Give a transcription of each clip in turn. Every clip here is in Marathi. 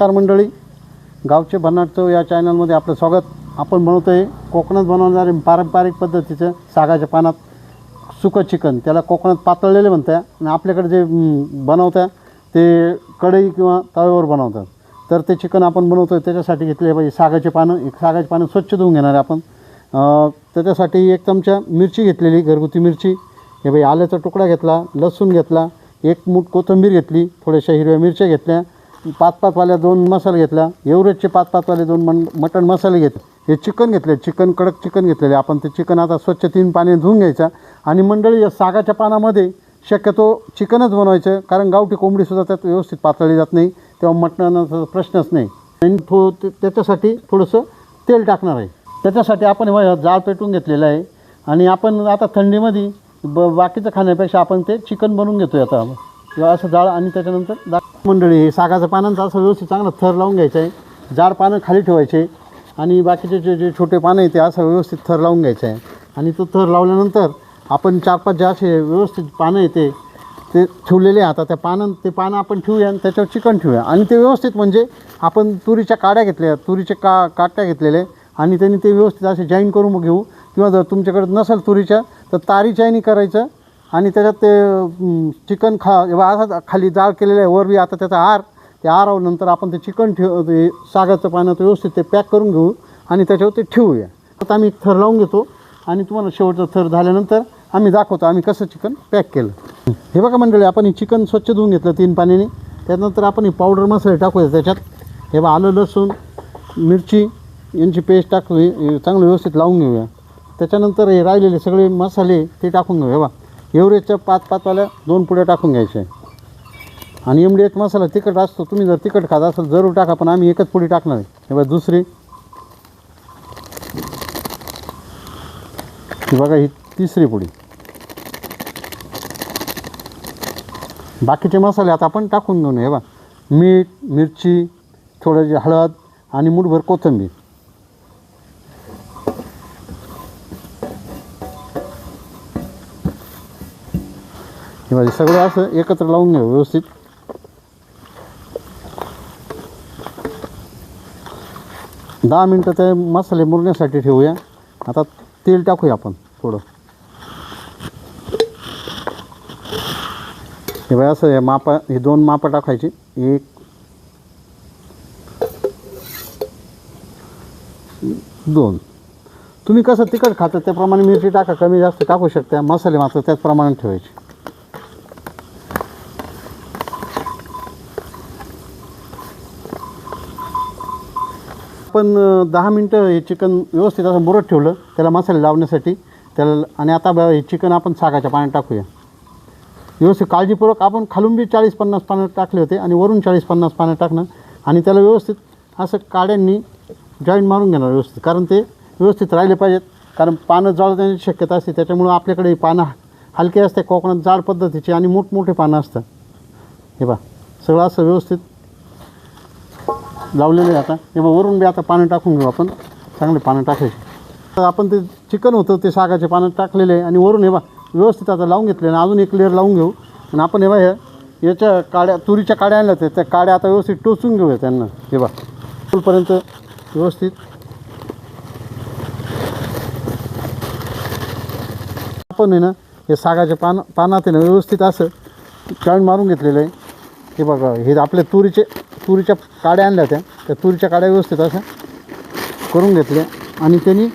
नमस्कार मंडळी. गावचे भन्नाट चव या चॅनलमध्ये आपलं स्वागत. आपण बनवतो आहे कोकणात बनवणारे पारंपरिक पद्धतीचं सागाच्या पानात सुकं चिकन. त्याला कोकणात पातळलेले म्हणतात आणि आपल्याकडे जे हं, बनवतात ते कढई किंवा तव्यावर बनवतात. तर ते चिकन आपण बनवतो आहे त्याच्यासाठी घेतले पाहिजे सागाचे पानं. एक सागाचे पानं स्वच्छ धुवून घेणार आहे आपण. त्याच्यासाठी एक चमचा मिरची घेतलेली घरगुती मिरची. हे भाई आल्याचा तुकडा घेतला लसूण घेतला एक मूठ कोथिंबीर घेतली थोड्याशा हिरव्या मिरच्या घेतल्या पाच पाचवाल्या दोन मसाले घेतल्या एवरेजचे पाच पाचवाले दोन मन मटण मसाले घेतले. हे चिकन घेतले चिकन कडक चिकन घेतलेले. आपण ते चिकन आता स्वच्छ तीन पाणी धुवून घ्यायचं. आणि मंडळी या सागाच्या पानामध्ये शक्यतो चिकनच बनवायचं कारण गावठी कोंबडीसुद्धा त्यात व्यवस्थित पातळली जात नाही तेव्हा मटणाचा प्रश्नच नाही. आणि थो ते- त्याच्यासाठी थोडंसं तेल टाकणार आहे. त्याच्यासाठी आपण जाळ पेटून घेतलेलं आहे. आणि आपण आता थंडीमध्ये ब बाकीचं खाण्यापेक्षा आपण ते चिकन बनवून घेतो आता. किंवा असं जाळ आणि त्याच्यानंतर दा मंडळी हे सागाचं पानांचा असं व्यवस्थित चांगला थर लावून घ्यायचं आहे जाड पानं खाली ठेवायचे आणि बाकीचे जे जे छोटे पानं आहे ते असं व्यवस्थित थर लावून घ्यायचं आहे आणि तो थर लावल्यानंतर आपण चार पाच जे असे व्यवस्थित पानं येते ते ठेवलेले आहे आता त्या पानं ते पानं आपण ठेवूया आणि त्याच्यावर चिकन ठेवूया. आणि ते व्यवस्थित म्हणजे आपण तुरीच्या काड्या घेतल्या तुरीचे का काट्या घेतलेले आणि त्यांनी ते व्यवस्थित असे जॉईन करून घेऊ. किंवा जर तुमच्याकडे नसेल तुरीच्या तर तारी चायनी करायचं आणि त्याच्यात ते चिकन खा जेव्हा असा खाली जाळ केलेलं आहे वर बी आता त्याचा आर ते आरावर नंतर आपण ते चिकन ठेव ते सागाचं पाण्यात व्यवस्थित ते पॅक करून घेऊ आणि त्याच्यावर ते ठेवूया. आता आम्ही थर लावून घेतो आणि तुम्हाला शेवटचा थर झाल्यानंतर आम्ही दाखवतो आम्ही कसं चिकन पॅक केलं. हे बघा मंडळी आपण हे चिकन स्वच्छ धुवून घेतलं तीन पाण्याने. त्यानंतर आपण हे पावडर मसाले टाकूया त्याच्यात. हे बघा आलं लसूण मिरची यांची पेस्ट टाकू चांगलं व्यवस्थित लावून घेऊया. त्याच्यानंतर हे राहिलेले सगळे मसाले ते टाकून घेऊया हे एवरेजच्या पाच पाचवाल्या दोन पुड्या टाकून घ्यायच्या आणि एम डी एच मसाला तिखट असतो तुम्ही जर तिखट खात असाल जरूर टाका पण आम्ही एकच पुडी टाकणार आहे. हे बघा दुसरी. बघा ही तिसरी पुडी बाकीचे मसाले आता आपण टाकून घेऊन हे बघा. मीठ मिरची थोडं हळद आणि मूठभर कोथिंबीर. हे बघा, हे सगळं असं एकत्र लावून घ्या व्यवस्थित. दहा मिनटं ते मसाले मुरण्यासाठी ठेवूया. आता तेल टाकूया आपण थोडं. हे बघा असं हे मापा हे दोन मापं टाकायची. एक दोन. तुम्ही कसं तिखट खाता त्याप्रमाणे मिरची टाका कमी जास्त टाकू शकता. मसाले मात्र त्याच प्रमाणात ठेवायचे. आपण दहा मिनटं हे चिकन व्यवस्थित असं मुरत ठेवलं त्याला मसाले लावण्यासाठी. त्याला आणि आता बघा हे चिकन आपण सागाच्या पाण्यात टाकूया. व्यवस्थित काळजीपूर्वक आपण खालून बी चाळीस पन्नास पानं टाकले होते आणि वरून चाळीस पन्नास पानं टाकणं आणि त्याला व्यवस्थित असं काड्यांनी जॉईंट मारून घेणार व्यवस्थित कारण ते व्यवस्थित राहिले पाहिजेत. कारण पानं जळण्याची शक्यता असते त्याच्यामुळं आपल्याकडे पानं हलके असते कोकणात जाड पद्धतीची आणि मोठमोठे पानं असतात. हे बा सगळं असं व्यवस्थित लावलेलं आहे आता. हे वरून बी आता पानं टाकून घेऊ आपण. चांगले पानं टाकायचे. तर आपण ते चिकन होतं ते सागाचे पानं टाकलेले आहे. आणि वरून हे बा व्यवस्थित आता लावून घेतले आणि अजून एक लेअर लावून घेऊ. आणि आपण हे बा हे याच्या काड्या तुरीच्या काड्या आणल्या ते त्या काड्या आता व्यवस्थित टोचून घेऊया त्यांना. हे बा फुलपर्यंत व्यवस्थित. आपण आहे ना हे सागाचे पान पानात आहे ना व्यवस्थित असं जॉईंट मारून घेतलेलं आहे. हे बघा हे आपल्या तुरीचे तुरीच्या काड्या आणल्या होत्या. त्या तुरीच्या काड्या व्यवस्थित असं करून घेतल्या. आणि त्यांनी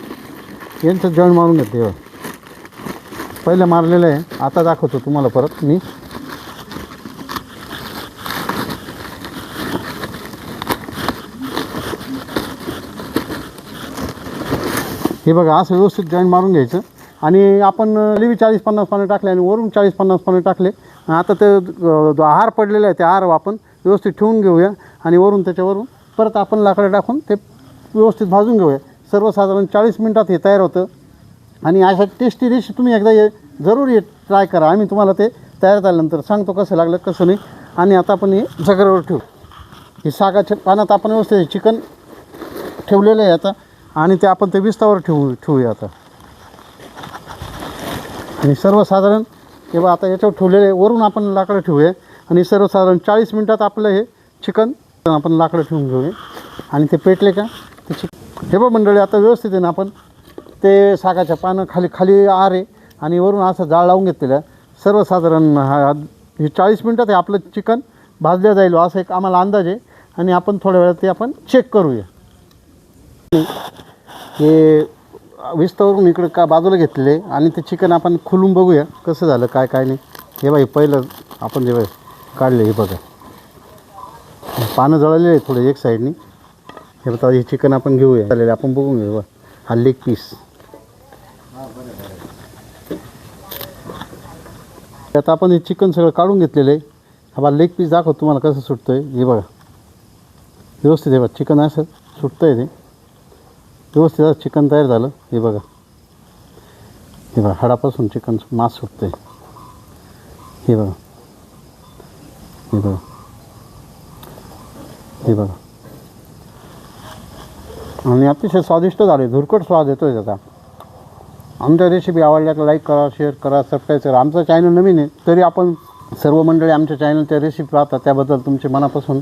यांचं जॉईंट मारून घेतले पहिलं मारलेलं आहे. आता दाखवतो तुम्हाला परत मी. हे बघा असं व्यवस्थित जॉईंट मारून घ्यायचं. आणि आपण लिवी चाळीस पन्नास पानं टाकले आणि वरून चाळीस पन्नास पानं टाकले. आता ते जो आहार पडलेला आहे ते आहार आपण व्यवस्थित ठेवून घेऊया आणि वरून त्याच्यावरून परत आपण लाकडं टाकून ते व्यवस्थित भाजून घेऊया. सर्वसाधारण चाळीस मिनटात हे तयार होतं. आणि अशा टेस्टी डिश तुम्ही एकदा ये जरूर ये ट्राय करा. आम्ही तुम्हाला ते तयार झाल्यानंतर सांगतो कसं लागलं कसं नाही. आणि आता आपण हे जगरावर ठेवू. हे सागाच्या पानात आपण व्यवस्थित चिकन ठेवलेलं आहे आता. आणि ते आपण ते विस्तावर ठेवू ठेवूया आता. आणि सर्वसाधारण हे बा आता याच्यावर ठेवलेले आहे. वरून आपण लाकडं ठेवूया. आणि सर्वसाधारण चाळीस मिनटात आपलं हे चिकन आपण लाकडं ठेवून घेऊया. आणि ते पेटले का ते चिक हे बघ मंडळी आता व्यवस्थित आहे ना आपण. ते सागाच्या पानं खाली खाली आरे आणि वरून असं जाळ लावून घेतलेलं सर्वसाधारण हा हे चाळीस मिनटात हे आपलं चिकन भाजलं जाईल. असं एक आम्हाला अंदाज आहे. आणि आपण थोड्या वेळात ते आपण चेक करूया. हे विस्तावरून इकडं का बाजूला घेतलेले आणि ते चिकन आपण खुलून बघूया कसं झालं काय काय नाही. हे बाई पहिलं आपण जे काढले हे बघा. पानं जळालेले आहे थोडे एक साईडनी हे बघा हे चिकन आपण घेऊया. चालेल आपण बघून घेऊ हा लेग पीस आता आपण हे चिकन सगळं काढून घेतलेलं आहे. हा बा लेग पीस दाखव तुम्हाला कसं सुटतं आहे हे बघा. व्यवस्थित आहे बघा चिकन असं सुटतं आहे ते. व्यवस्थित असं चिकन तयार झालं. हे बघा. हे बघा हाडापासून चिकन मांस सुटतं आहे हे बघा. हे बघा. हे बघा. आणि अतिशय स्वादिष्ट झाले धुरकट स्वाद येतोय त्याचा. आमच्या रेसिपी आवडल्या तर लाईक करा शेअर करा सबस्क्राईब करा. आमचं चॅनल नवीन आहे तरी आपण सर्व मंडळी आमच्या चॅनलच्या रेसिपी पाहतात. त्याबद्दल तुमचे मनापासून